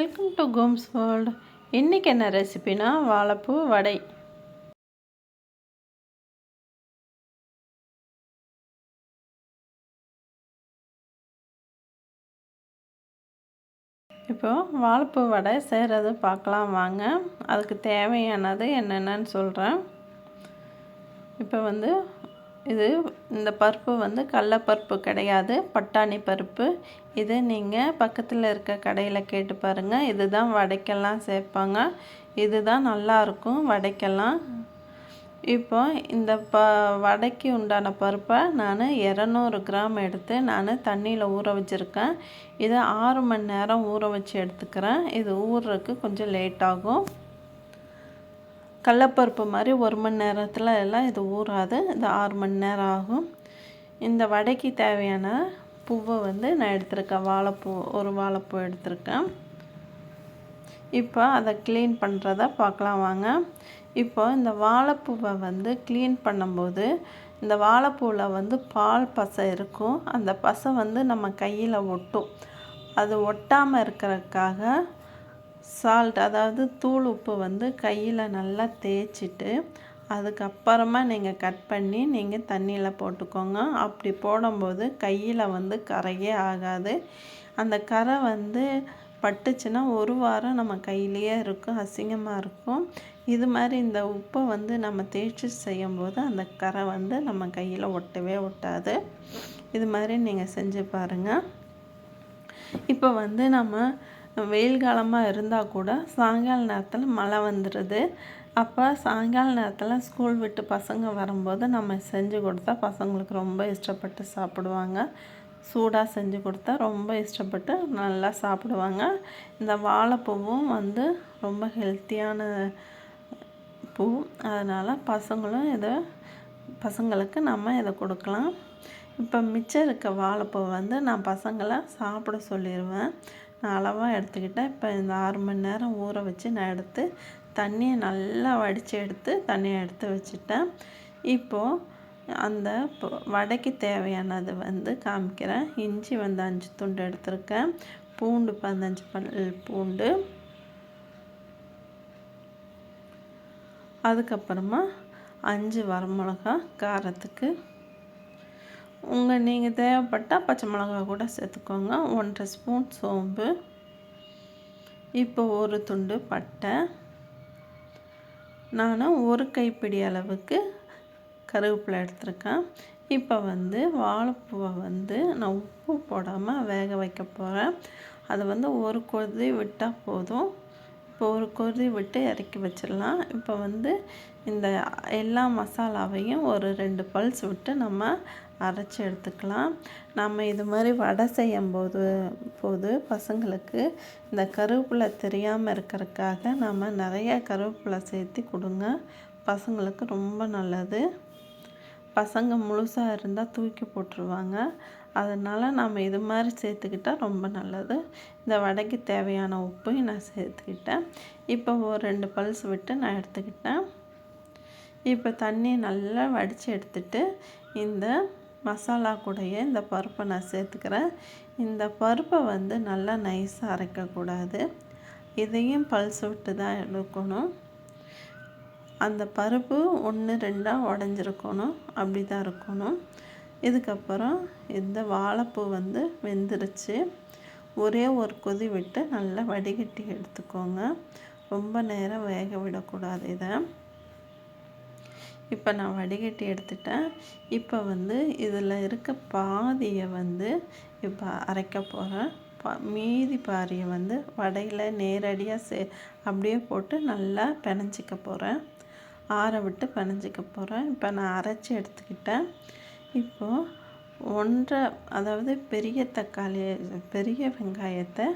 Welcome to Gomez world இன்றைக்கி என்ன ரெசிபினா வாழைப்பூ வடை. இப்போது வாழைப்பூ வடை செய்கிறது பார்க்கலாம் வாங்க. அதுக்கு தேவையானது என்னென்னு சொல்கிறேன் இப்போ வந்து இது இந்த பருப்பு வந்து கடலப்பருப்பு கிடையாது பட்டாணி பருப்பு. இது நீங்கள் பக்கத்தில் இருக்க கடையில் கேட்டு பாருங்கள் இதுதான் வடைக்கெல்லாம் சேர்ப்பாங்க. இதுதான் நல்லாயிருக்கும் வடைக்கெல்லாம். இப்போ இந்த ப வடைக்கு உண்டான பருப்பை நான் இரநூறு கிராம் எடுத்து நான் தண்ணியில் ஊற வச்சுருக்கேன். இதை ஆறு மணி நேரம் ஊற வச்சு எடுத்துக்கிறேன். இது ஊறுறதுக்கு கொஞ்சம் லேட் ஆகும். கடலப்பருப்பு மாதிரி ஒரு மணி நேரத்தில் எல்லாம் இது ஊறாது. இது ஆறு மணி நேரம் ஆகும். இந்த வடைக்கு தேவையான பூவை வந்து நான் எடுத்திருக்கேன். வாழைப்பூ ஒரு வாழைப்பூ எடுத்திருக்கேன். இப்போ அதை க்ளீன் பண்ணுறத பார்க்கலாம் வாங்க. இப்போ இந்த வாழைப்பூவை வந்து க்ளீன் பண்ணும்போது இந்த வாழைப்பூவில் வந்து பால் பசை இருக்கும். அந்த பசை வந்து நம்ம கையில் ஒட்டும். அது ஒட்டாமல் இருக்கிறதுக்காக சால்ட் அதாவது தூள் உப்பு வந்து கையில் நல்லா தேய்ச்சிட்டு அதுக்கப்புறமா நீங்கள் கட் பண்ணி நீங்கள் தண்ணியில் போட்டுக்கோங்க. அப்படி போடும்போது கையில் வந்து கரையே ஆகாது. அந்த கரை வந்து பட்டுச்சுன்னா ஒரு வாரம் நம்ம கையிலேயே இருக்கும் அசிங்கமாக இருக்கும். இது மாதிரி இந்த உப்பை வந்து நம்ம தேய்ச்சி செய்யும்போது அந்த கரை வந்து நம்ம கையில் ஒட்டவே ஒட்டாது. இது மாதிரி நீங்கள் செஞ்சு பாருங்கள் இப்போ வந்து நம்ம வெயில் காலமாக இருந்தால் கூட சாயங்கால நேரத்தில் மழை வந்துடுது அப்போ சாயங்கால நேரத்தில் ஸ்கூல் விட்டு பசங்க வரும்போது நம்ம செஞ்சு கொடுத்தா பசங்களுக்கு ரொம்ப இஷ்டப்பட்டு சாப்பிடுவாங்க. சூடாக செஞ்சு கொடுத்தா ரொம்ப இஷ்டப்பட்டு நல்லா சாப்பிடுவாங்க. இந்த வாழைப்பூவும் வந்து ரொம்ப ஹெல்த்தியான பூ. அதனால் பசங்களும் இதை பசங்களுக்கு நம்ம இதை கொடுக்கலாம். இப்போ மிச்சம் இருக்க வாழைப்பூ வந்து நான் பசங்களை சாப்பிட சொல்லிடுவேன் நான் அளவாக எடுத்துக்கிட்டேன். இப்போ இந்த ஆறு மணி நேரம் ஊற வச்சு நான் எடுத்து தண்ணியை நல்லா வடித்து எடுத்து தண்ணியை எடுத்து வச்சுட்டேன். இப்போது அந்த வடைக்கு தேவையானது வந்து காமிக்கிறேன். இஞ்சி வந்து அஞ்சு துண்டு எடுத்திருக்கேன். பூண்டு பதினஞ்சு பல் பூண்டு. அதுக்கப்புறமா அஞ்சு வரமிளகா காரத்துக்கு உங்கள் நீங்கள் தேவைப்பட்டால் பச்சை மிளகா கூட சேர்த்துக்கோங்க. ஒன்றரை ஸ்பூன் சோம்பு. இப்போ ஒரு துண்டு பட்டை. நான் ஒரு கைப்பிடி அளவுக்கு கருவேப்பிலை எடுத்திருக்கேன். இப்போ வந்து வாழைப்பூவை வந்து நான் உப்பு போடாமல் வேக வைக்க போகிறேன் அதை வந்து ஒரு கொதி விட்டால் போதும். இப்போ ஒரு கொதி விட்டு இறக்கி வச்சிடலாம். இப்போ வந்து இந்த எல்லா மசாலாவையும் ஒரு ரெண்டு பல்ஸ் விட்டு நம்ம அரைச்சி எடுத்துக்கலாம். நம்ம இது மாதிரி வடை செய்யும் போது போது பசங்களுக்கு இந்த கருவேப்பிலை தெரியாமல் இருக்கிறதுக்காக நம்ம நிறைய கருவேப்பிலை சேர்த்து கொடுங்க. பசங்களுக்கு ரொம்ப நல்லது. பசங்க முழுசாக இருந்தால் தூக்கி போட்டுருவாங்க. அதனால் நம்ம இது மாதிரி சேர்த்துக்கிட்டால் ரொம்ப நல்லது. இந்த வடைக்கு தேவையான உப்பையும் நான் சேர்த்துக்கிட்டேன். இப்போ ஒரு ரெண்டு பல்ஸ் விட்டு நான் எடுத்துக்கிட்டேன். இப்போ தண்ணி நல்லா வடித்து எடுத்துட்டு இந்த மசாலா கூடைய இந்த பருப்பை நான் சேர்த்துக்கிறேன். இந்த பருப்பை வந்து நல்லா நைஸாக அரைக்கக்கூடாது. இதையும் பல்ஸ் விட்டு தான் எடுக்கணும். அந்த பருப்பு ஒன்று ரெண்டாக உடஞ்சிருக்கணும். அப்படி தான் இருக்கணும். இதுக்கப்புறம் இந்த வாழைப்பூ வந்து வெந்துருச்சு. ஒரே ஒரு கொதி விட்டு நல்லா வடிகட்டி எடுத்துக்கோங்க. ரொம்ப நேரம் வேக விடக்கூடாது இதை. இப்போ நான் வடிகட்டி எடுத்துட்டேன். இப்போ வந்து இதில் இருக்க பாதியை வந்து இப்போ அரைக்க போகிறேன். பா மீதி பாரியை வந்து வடையில் நேரடியாக சே அப்படியே போட்டு நல்லா பிணைஞ்சிக்க போகிறேன். ஆற விட்டு பிணைஞ்சிக்க போகிறேன் இப்போ நான் அரைச்சி எடுத்துக்கிட்டேன். இப்போது ஒன்றரை அதாவது பெரிய தக்காளி பெரிய வெங்காயத்தை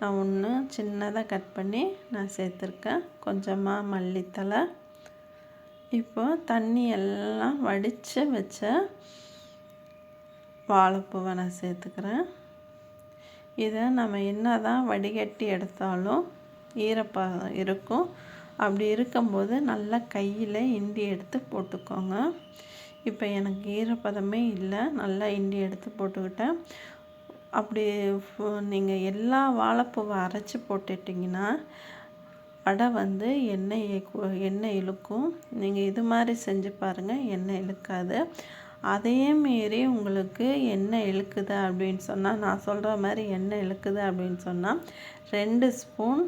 நான் ஒன்று சின்னதாக கட் பண்ணி நான் சேர்த்துருக்கேன். கொஞ்சமாக மல்லித்தலை இப்போது தண்ணி எல்லாம் வடித்து வச்ச வாழைப்பூவை நான் சேர்த்துக்கிறேன். இதை நம்ம என்ன தான் வடிகட்டி எடுத்தாலும் ஈரப்பா இருக்கும். அப்படி இருக்கும்போது நல்லா கையில் இண்டி எடுத்து போட்டுக்கோங்க. இப்போ எனக்கு ஈரப்பதமே இல்லை. நல்லா இண்டி எடுத்து போட்டுக்கிட்டேன். அப்படி நீங்கள் எல்லா வாழைப்பூவை அரைச்சி போட்டுட்டிங்கன்னா வடை வந்து எண்ணெய் எண்ணெய் இழுக்கும். நீங்கள் இது மாதிரி செஞ்சு பாருங்கள் எண்ணெய் இழுக்காது. அதே மீறி உங்களுக்கு எண்ணெய் இழுக்குது அப்படின்னு சொன்னால் நான் சொல்கிற மாதிரி எண்ணெய் இழுக்குது அப்படின்னு சொன்னால் ரெண்டு ஸ்பூன்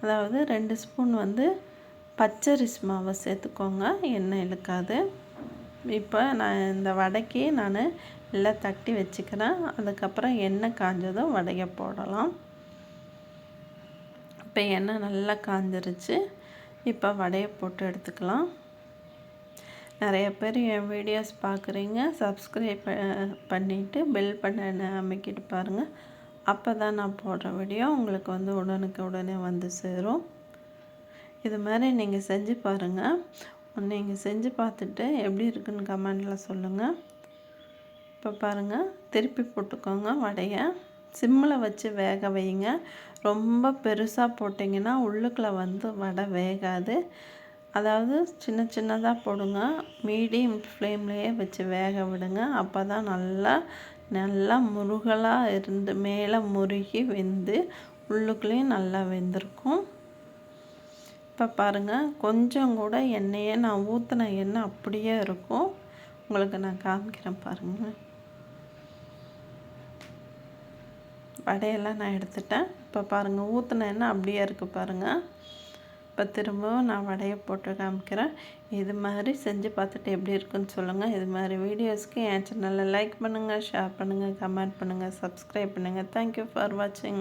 அதாவது ரெண்டு ஸ்பூன் வந்து பச்சரிசி மாவை சேர்த்துக்கோங்க எண்ணெய் இழுக்காது. இப்போ நான் இந்த வடைக்கு நான் எல்லாம் தட்டி வச்சுக்கிறேன். அதுக்கப்புறம் எண்ணெய் காஞ்சதும் வடையை போடலாம். இப்போ எண்ணெய் நல்லா காஞ்சிருச்சு. இப்போ வடையை போட்டு எடுத்துக்கலாம். நிறைய பேர் என் வீடியோஸ் பார்க்குறீங்க. சப்ஸ்கிரைப் பண்ணிவிட்டு பெல் பண்ண அமைக்கிட்டு பாருங்கள் அப்போ தான் நான் போடுற வீடியோ உங்களுக்கு வந்து உடனுக்கு உடனே வந்து சேரும். இது மாதிரி நீங்கள் செஞ்சு பாருங்கள் நீங்கள் செஞ்சு பார்த்துட்டு எப்படி இருக்குன்னு கமெண்டில் சொல்லுங்கள் இப்போ பாருங்கள் திருப்பி போட்டுக்கோங்க வடையை. சிம்மில் வச்சு வேக வைங்க. ரொம்ப பெருசாக போட்டிங்கன்னா உள்ளுக்குள்ளே வந்து வடை வேகாது. அதாவது சின்ன சின்னதாக போடுங்க. மீடியம் ஃப்ளேம்லேயே வச்சு வேக விடுங்க. அப்போ தான் நல்லா நல்லா முருகலாக இருந்து மேலே முருகி வெந்து உள்ளுக்குள்ளேயும் நல்லா வெந்திருக்கும். இப்போ பாருங்கள் கொஞ்சம் கூட எண்ணெயை நான் ஊற்றின எண்ணெய் அப்படியே இருக்கும். உங்களுக்கு நான் காமிக்கிறேன் பாருங்கள் வடையெல்லாம் நான் எடுத்துட்டேன். இப்போ பாருங்கள் ஊற்றின எண்ணெய் அப்படியே இருக்குது பாருங்கள் இப்போ திரும்பவும் நான் வடையை போட்டு காமிக்கிறேன். இது மாதிரி செஞ்சு பார்த்துட்டு எப்படி இருக்குன்னு சொல்லுங்கள் இது மாதிரி வீடியோஸ்க்கு என் சேனலில் லைக் பண்ணுங்கள் ஷேர் பண்ணுங்கள் கமெண்ட் பண்ணுங்கள் சப்ஸ்கிரைப் பண்ணுங்கள் தேங்க்யூ ஃபார் வாட்சிங்